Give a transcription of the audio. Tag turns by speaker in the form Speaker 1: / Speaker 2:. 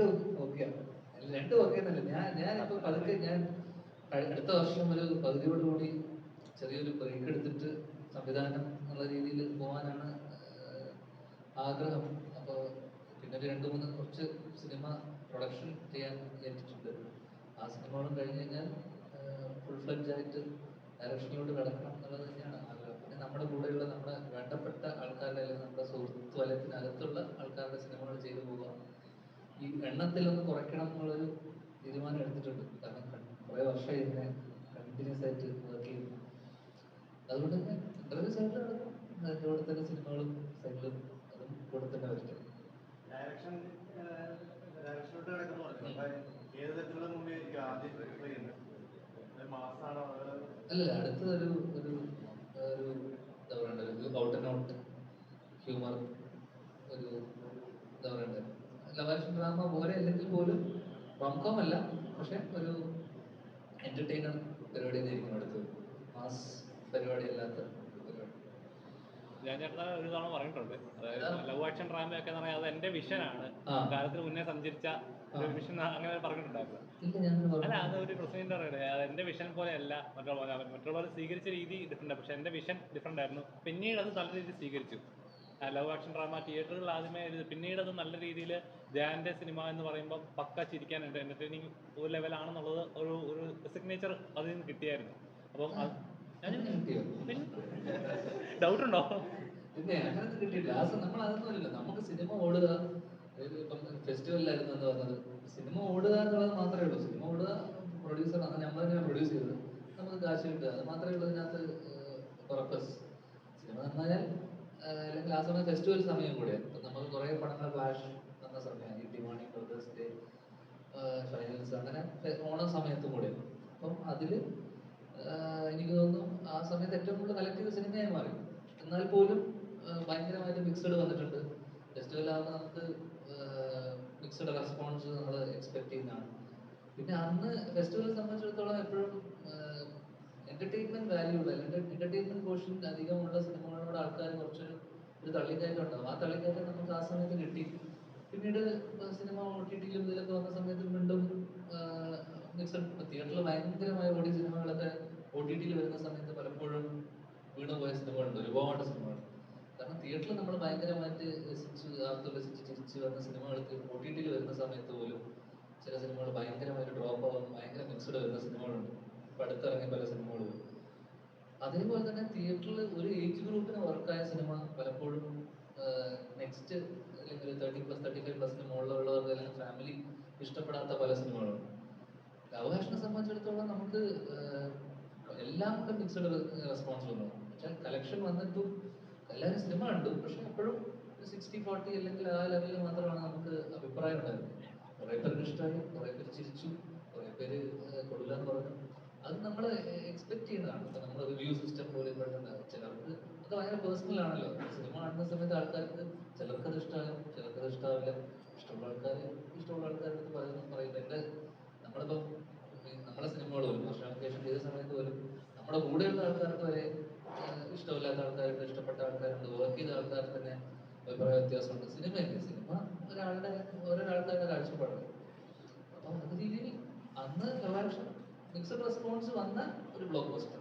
Speaker 1: രണ്ടും ഓക്കെയാണ് രണ്ട് ഓക്കെ എന്നല്ല. ഞാൻ ഞാൻ ഇപ്പൊ പതുക്കെ ഞാൻ അടുത്ത വർഷം ഒരു പകുതിയോടുകൂടി ചെറിയൊരു ബ്രേക്ക് എടുത്തിട്ട് സംവിധാനം എന്നുള്ള രീതിയിൽ പോകാനാണ് ആഗ്രഹം. അപ്പോൾ പിന്നെ ഒരു രണ്ട് മൂന്ന് കുറച്ച് സിനിമ പ്രൊഡക്ഷൻ ചെയ്യാൻ വിചാരിച്ചിട്ടുണ്ട് ആ സിനിമകളും കഴിഞ്ഞ് കഴിഞ്ഞാൽ ഫുൾ ഫ്ലഡ്ജ് ആയിട്ട് ഡയറക്ഷനിലോട്ട് കിടക്കണം എന്നുള്ളത് തന്നെയാണ് ആഗ്രഹം. പിന്നെ നമ്മുടെ കൂടെയുള്ള നമ്മുടെ വേണ്ടപ്പെട്ട ആൾക്കാരുടെ അല്ലെങ്കിൽ നമ്മുടെ സുഹൃത്തു വലയത്തിനകത്തുള്ള ആൾക്കാരുടെ സിനിമകൾ ചെയ്തു പോവുക ഈ എണ്ണത്തിലൊന്ന് കുറയ്ക്കണം എന്നുള്ളൊരു തീരുമാനം എടുത്തിട്ടുണ്ട്. കാരണം കുറേ വർഷമായി ഇങ്ങനെ കണ്ടിന്യൂസ് ആയിട്ട് വർക്ക് ചെയ്യുന്നു. അതുകൊണ്ട് തന്നെ ഇന്റർവ്യൂ സൈഡിൽ നടക്കും. അതിന്റെ കൂടെ തന്നെ സിനിമകളും സൈഡിലും അതും കൂടെ തന്നെ വരട്ടെ
Speaker 2: ഡയറക്ഷൻ കിടക്കുന്നു. ഏത് തരത്തിലുള്ള ആദ്യം അതോ
Speaker 1: അല്ലല്ല അടുത്തതൊരു ഒരു ഒരു എന്താ പറയണ്ട ഒരു out and out humour drama പോലെ അല്ലെങ്കിൽ പോലും റംകോം അല്ല പക്ഷെ ഒരു എന്റർടൈനർ പരിപാടി തന്നെയായിരിക്കും അടുത്തത്. മാസ് പരിപാടി അല്ലാത്ത പരിപാടി.
Speaker 3: ഞാൻ ചേട്ടൻ ഒരു തവണ പറഞ്ഞിട്ടുണ്ട്. അതായത് ലവ് ആക്ഷൻ ഡ്രാമ ഒക്കെ എന്ന് പറഞ്ഞാൽ അത് എന്റെ വിഷനാണ്. കാലത്തിന് മുന്നേ സഞ്ചരിച്ച ഒരു വിഷൻ അങ്ങനെ പറഞ്ഞിട്ടുണ്ടായിരുന്നു. അല്ല അത് ഒരു പ്രസിഡന്റ് പറയുന്നത്. അത് എന്റെ വിഷൻ പോലെയല്ല മറ്റുള്ളവർ സ്വീകരിച്ച രീതി ഡിഫറെന്റ് പക്ഷെ എന്റെ വിഷൻ ഡിഫറെന്റ് ആയിരുന്നു. പിന്നീട് അത് നല്ല രീതിയിൽ സ്വീകരിച്ചു. ലവ് ആക്ഷൻ ഡ്രാമ തിയേറ്ററുകളിൽ ആദ്യമേ എഴുതി പിന്നീട് അത് നല്ല രീതിയിൽ ജയന്റെ സിനിമ എന്ന് പറയുമ്പോൾ പക്ക ചിരിക്കാൻ എന്റർടൈനിങ് ഒരു ലെവലാണെന്നുള്ളത് ഒരു ഒരു സിഗ്നേച്ചർ അതിൽ നിന്ന് കിട്ടിയായിരുന്നു. അപ്പം ഡൗട്ട് ഉണ്ടോ?
Speaker 1: പിന്നെ അങ്ങനെ കിട്ടിയില്ല നമ്മൾ അതൊന്നുമല്ല നമുക്ക് സിനിമ ഓടുക ഇപ്പം ഫെസ്റ്റിവലിലായിരുന്നു എന്ന് പറഞ്ഞത്. സിനിമ ഓടുക എന്നുള്ളത് മാത്രമേ ഉള്ളൂ. സിനിമ ഓടുക പ്രൊഡ്യൂസർ അങ്ങനെ നമ്മൾ തന്നെയാണ് പ്രൊഡ്യൂസ് ചെയ്തത്. നമുക്ക് കാശ് കിട്ടുക. അത് മാത്രമേ ഉള്ളൂ അതിനകത്ത് പർപ്പസ് ആഹ് അല്ലെങ്കിൽ ആ സമയം ഫെസ്റ്റിവൽ സമയം കൂടെ. ഇപ്പം നമുക്ക് കുറേ പടങ്ങൾ ഫ്ലാഷ് വന്ന സമയമാണ് ഈ ഡിമാണി ബ്രദേഴ്സ് ഡേ ഫൈനൽസ് അങ്ങനെ ഓണ സമയത്തും കൂടെ. അപ്പം അതിൽ എനിക്ക് തോന്നുന്നു ആ സമയത്ത് ഏറ്റവും കൂടുതൽ കളക്ട് ചെയ്ത സിനിമയായി മാറി. എന്നാൽ പോലും ഭയങ്കരമായിട്ട് മിക്സഡ് വന്നിട്ടുണ്ട്. ഫെസ്റ്റിവൽ ആകുമ്പോൾ നമുക്ക് മിക്സഡ് റെസ്പോൺസ് നമ്മൾ എക്സ്പെക്ട് ചെയ്യുന്നതാണ്. പിന്നെ അന്ന് ഫെസ്റ്റിവൽ സംബന്ധിച്ചിടത്തോളം എപ്പോഴും എന്റർടൈൻമെന്റ് വാല്യൂ ഉള്ള എന്റർടൈൻമെന്റ് പോർഷൻ അധികമുള്ള സിനിമകളോട് ആൾക്കാർ കുറച്ചൊരു ഒരു തള്ളിക്കയറ്റം ഉണ്ടാവും. ആ തള്ളിക്കയറ്റം നമുക്ക് ആ സമയത്ത് കിട്ടി. പിന്നീട് സിനിമ ഒ ടി ഇതിലൊക്കെ വന്ന സമയത്ത് വീണ്ടും മിക്സഡ് തിയേറ്ററിൽ ഭയങ്കരമായ ഓടി സിനിമകളൊക്കെ ഒ ടി വരുന്ന സമയത്ത് പലപ്പോഴും വീണു പോയ സിനിമകളുണ്ട്. ഒരുപാട് സിനിമകൾ കാരണം തിയേറ്ററിൽ നമ്മൾ ഭയങ്കരമായിട്ട് രസിച്ച് ആർത്തുല്ലസിച്ച് ചിരിച്ച് വന്ന സിനിമകൾക്ക് ഒ ടി ടിയിൽ വരുന്ന സമയത്ത് പോലും ചില സിനിമകൾ ഭയങ്കരമായിട്ട് ഡ്രോപ്പ് ആവും. ഭയങ്കര മിക്സഡ് വരുന്ന സിനിമകളുണ്ട്. ഇപ്പൊ അടുത്തിറങ്ങിയ പല സിനിമകളും. അതേപോലെ തന്നെ തിയേറ്ററിൽ ഒരു ഏജ് ഗ്രൂപ്പിന് വർക്കായ സിനിമ പലപ്പോഴും നെക്സ്റ്റ് അല്ലെങ്കിൽ തേർട്ടി പ്ലസ് തേർട്ടി ഫൈവ് പ്ലസിന് മുകളിലുള്ളവർക്ക് അല്ലെങ്കിൽ ഫാമിലി ഇഷ്ടപ്പെടാത്ത പല സിനിമകളുണ്ട് ലവ് ആക്ഷനെ സംബന്ധിച്ചിടത്തോളം നമുക്ക് എല്ലാം കൂടെ മിക്സഡ് റെസ്പോൺസ് വന്നു. പക്ഷേ കളക്ഷൻ വന്നിട്ടും എല്ലാവരും സിനിമ കണ്ടു. പക്ഷെ എപ്പോഴും സിക്സ്റ്റി ഫോർട്ടി അല്ലെങ്കിൽ ആ ലെവലിൽ മാത്രമാണ് നമുക്ക് അഭിപ്രായം ഉണ്ടായിരുന്നത്. കുറേ പേർക്ക് ഇഷ്ടമായി കുറേ പേര് ചിരിച്ചു കുറേ പേര് കൊള്ളില്ല എന്ന് പറഞ്ഞു. അത് നമ്മൾ എക്സ്പെക്ട് ചെയ്യുന്നതാണ്. ഇപ്പൊ നമ്മുടെ റിവ്യൂ സിസ്റ്റം പോലെ ഇപ്പോഴത്തെ ചിലർക്ക് അത് ഭയങ്കര പേഴ്സണൽ ആണല്ലോ സിനിമ കാണുന്ന സമയത്ത് ആൾക്കാർക്ക് ചിലർക്ക് അത് ഇഷ്ടമാകും ചിലർക്ക് അത് ഇഷ്ടാവില്ല. ഇഷ്ടമുള്ള ആൾക്കാർ ഇഷ്ടമുള്ള ആൾക്കാർക്ക് പറയുന്നത് പറയും എന്റെ നമ്മളിപ്പം നമ്മളെ സിനിമകൾ പോലും വർഷാപ്ലിക്കേഷൻ ചെയ്ത സമയത്ത് പോലും നമ്മുടെ കൂടെയുള്ള ആൾക്കാർക്ക് വരെ ഇഷ്ടമില്ലാത്ത ആൾക്കാരുണ്ട് ഇഷ്ടപ്പെട്ട ആൾക്കാരുണ്ട് വർക്ക് ചെയ്ത ആൾക്കാർക്ക് തന്നെ അഭിപ്രായ വ്യത്യാസമുണ്ട്. സിനിമയല്ലേ? സിനിമ ഒരാളുടെ ഓരോരാൾക്കാരുടെ കാഴ്ചപ്പാടാണ്. അപ്പം അത് രീതിയിൽ അന്ന് ലവാക്ഷൻ മിക്സഡ് റെസ്പോൺസ് വന്ന ഒരു ബ്ലോക്ക് ബസ്റ്റർ